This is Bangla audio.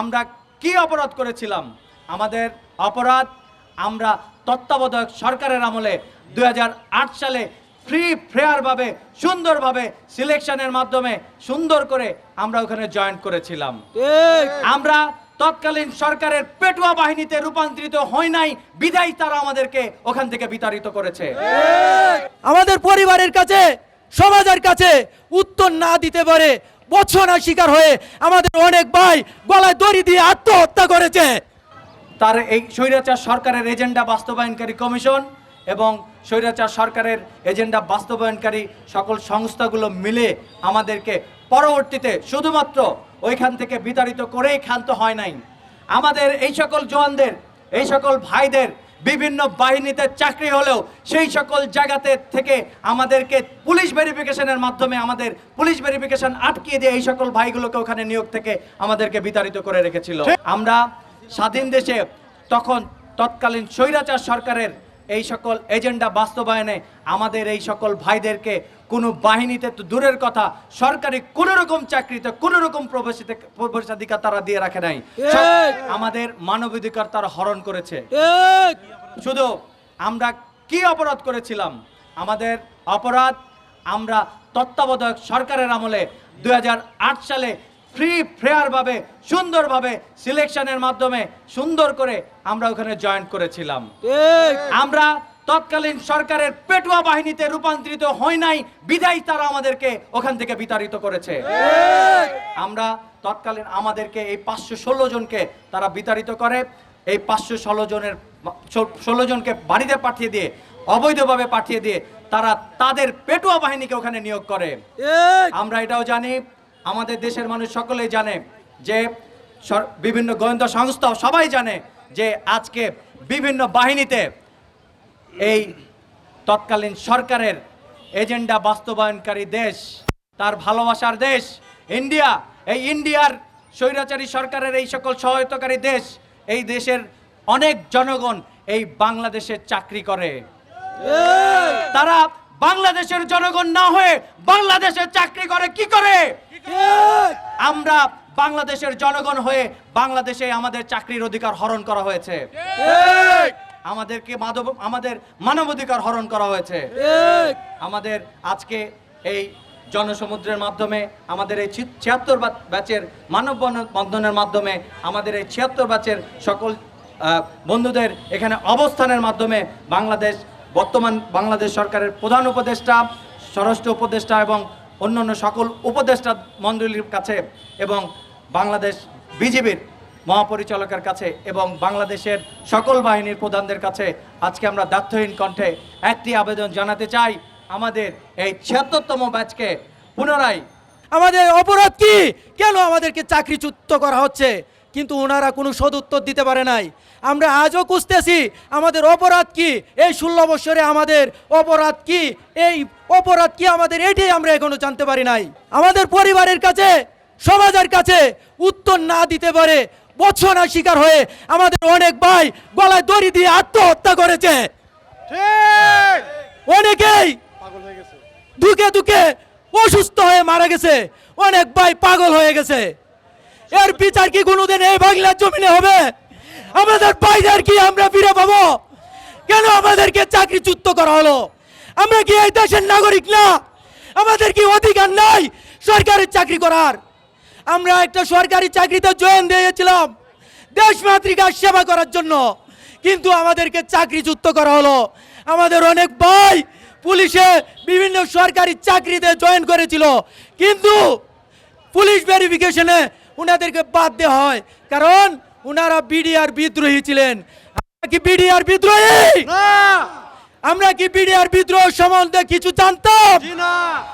আমরা কি অপরাধ করেছিলাম? আমাদের অপরাধ আমরা তত্ত্বাবধায়ক সরকারের আমলে দুই হাজার আট সালে ফ্রি ফেয়ারভাবে সুন্দরভাবে সিলেকশনের মাধ্যমে সুন্দর করে আমরা ওখানে জয়েন করেছিলাম। আমরা তৎকালীন সরকারের পেটুয়া বাহিনীতে রূপান্তরিত হয় নাই বিদায় তারা আমাদেরকে ওখান থেকে বিতাড়িত করেছে। আমাদের পরিবারের কাছে সমাজের কাছে উত্তর না দিতে পারে বছরা শিকার হয়ে আমাদের অনেক ভাই গলায় দড়ি দিয়ে আত্মহত্যা করেছে। তার এই স্বৈরাচার সরকারের এজেন্ডা বাস্তবায়নকারী কমিশন এবং স্বৈরাচার সরকারের এজেন্ডা বাস্তবায়নকারী সকল সংস্থাগুলো মিলে আমাদেরকে পরবর্তীতে শুধুমাত্র ওইখান থেকে বিতাড়িত করেই ক্ষান্ত হয় নাই। আমাদের এই সকল জওয়ানদের, এই সকল ভাইদের বিভিন্ন বাহিনীতে চাকরি হলেও সেই সকল জায়গাতে থেকে আমাদেরকে পুলিশ ভেরিফিকেশনের মাধ্যমে আমাদের পুলিশ ভেরিফিকেশন আটকিয়ে দিয়ে এই সকল ভাইগুলোকে ওখানে নিয়োগ থেকে আমাদেরকে বিতাড়িত করে রেখেছিল। আমরা স্বাধীন দেশে তখন তৎকালীন স্বৈরাচার সরকারের এই সকল এজেন্ডা বাস্তবায়নে আমাদের এই সকল ভাইদেরকে কোনো বাহিনীতে তো দূরের কথা সরকারি কোনো রকম চাকরিতে কোনো রকম প্রবেশাধিকার তারা দিয়ে রাখে নাই। আমাদের মানবাধিকার তারা হরণ করেছে। শুধু আমরা কি অপরাধ করেছিলাম? আমাদের অপরাধ আমরা তত্ত্বাবধায়ক সরকারের আমলে দুই হাজার আট সালে ফ্রি ফেয়ারভাবে সুন্দরভাবে সিলেকশনের মাধ্যমে সুন্দর করে আমরা ওখানে জয়েন করেছিলাম। আমরা তৎকালীন সরকারের পেটুয়া বাহিনীতে রূপান্তরিত হয় নাই বিদায় তারা আমাদেরকে ওখান থেকে বিতাড়িত করেছে। আমরা তৎকালীন আমাদেরকে এই পাঁচশো ষোলো জনকে তারা বিতাড়িত করে এই পাঁচশো ষোলো জনের ষোলো জনকে বাড়িতে পাঠিয়ে দিয়ে অবৈধভাবে পাঠিয়ে দিয়ে তারা তাদের পেটুয়া বাহিনীকে ওখানে নিয়োগ করে। আমরা এটাও জানি আমাদের দেশের মানুষ সকলেই জানে যে বিভিন্ন গোয়েন্দা সংস্থা সবাই জানে যে আজকে বিভিন্ন বাহিনীতে এই তৎকালীন সরকারের এজেন্ডা বাস্তবায়নকারী দেশ তার ভালোবাসার দেশ ইন্ডিয়া এই ইন্ডিয়ার স্বৈরাচারী সরকারের এই সকল সহায়তাকারী দেশ এই দেশের অনেক জনগণ এই বাংলাদেশে চাকরি করে। তারা বাংলাদেশের জনগণ না হয়ে বাংলাদেশে চাকরি করে কি করে? আমরা বাংলাদেশের জনগণ হয়ে বাংলাদেশে আমাদের চাকরির অধিকার হরণ করা হয়েছে। আমাদেরকে মানব আমাদের মানবাধিকার হরণ করা হয়েছে। আমাদের আজকে এই জনসমুদ্রের মাধ্যমে আমাদের এই ছিয়াত্তর ব্যাচের মানব বন্ধনের মাধ্যমে আমাদের এই ছিয়াত্তর ব্যাচের সকল বন্ধুদের এখানে অবস্থানের মাধ্যমে বাংলাদেশ বর্তমান বাংলাদেশ সরকারের প্রধান উপদেষ্টা স্বরাষ্ট্র উপদেষ্টা এবং অন্যান্য সকল উপদেষ্টা মণ্ডলীর কাছে এবং বাংলাদেশ বিজেপির মহাপরিচালকের কাছে এবং বাংলাদেশের সকল বাহিনীর প্রধানদের কাছে আজকে আমরা দার্থহীন কণ্ঠে একটি আবেদন জানাতে চাই। আমাদের এই ছিয়াত্তরতম ব্যাচকে পুনরায় আমাদের অপরাধ কি? কেন আমাদেরকে চাকরিচ্যুত করা হচ্ছে? কিন্তু ওনারা কোনো সদুত্তর দিতে পারে নাই। আমরা আজও খুঁজতেছি আমাদের অপরাধ কি? এই ষোলো বছরে আমাদের অপরাধ কি? এই অপরাধ কি আমাদের? এটাই আমরা এখনও জানতে পারি নাই। আমাদের পরিবারের কাছে সমাজের কাছে উত্তর না দিতে পারে বছরা শিকার হয়ে আমাদের অনেক ভাই গলায় দড়ি দিয়ে আত্মহত্যা করেছে। অনেকেই দুকে দুকে অসুস্থ হয়ে মারা গেছে। অনেক ভাই পাগল হয়ে গেছে। এর বিচার কি কোনোদিন এই বাংলার জমিনে হবে? আমাদের ভাইদের কি আমরা ফিরে পাবো? কেন আমাদেরকে চাকরিচ্যুত করা হলো? আমরা কি এই দেশের নাগরিক না? আমাদের কি অধিকার নাই সরকারি চাকরি করার? আমরা একটা সরকারি চাকরিতে জয়েন দিয়েছিলাম দেশ মাতৃকার সেবা করার জন্য। কিন্তু আমাদেরকে চাকরিচ্যুত করা হলো। আমাদের অনেক ভাই পুলিশে বিভিন্ন সরকারি চাকরিতে জয়েন করেছিল। কিন্তু পুলিশ ভেরিফিকেশনে উনাদেরকে বাদ দেওয়া হয়। কারণ উনারা বিডিআর বিদ্রোহী ছিলেন। আমরা কি বিডিআর বিদ্রোহী? আমরা কি বিডিআর বিদ্রোহ সম্বন্ধে কিছু জানতাম?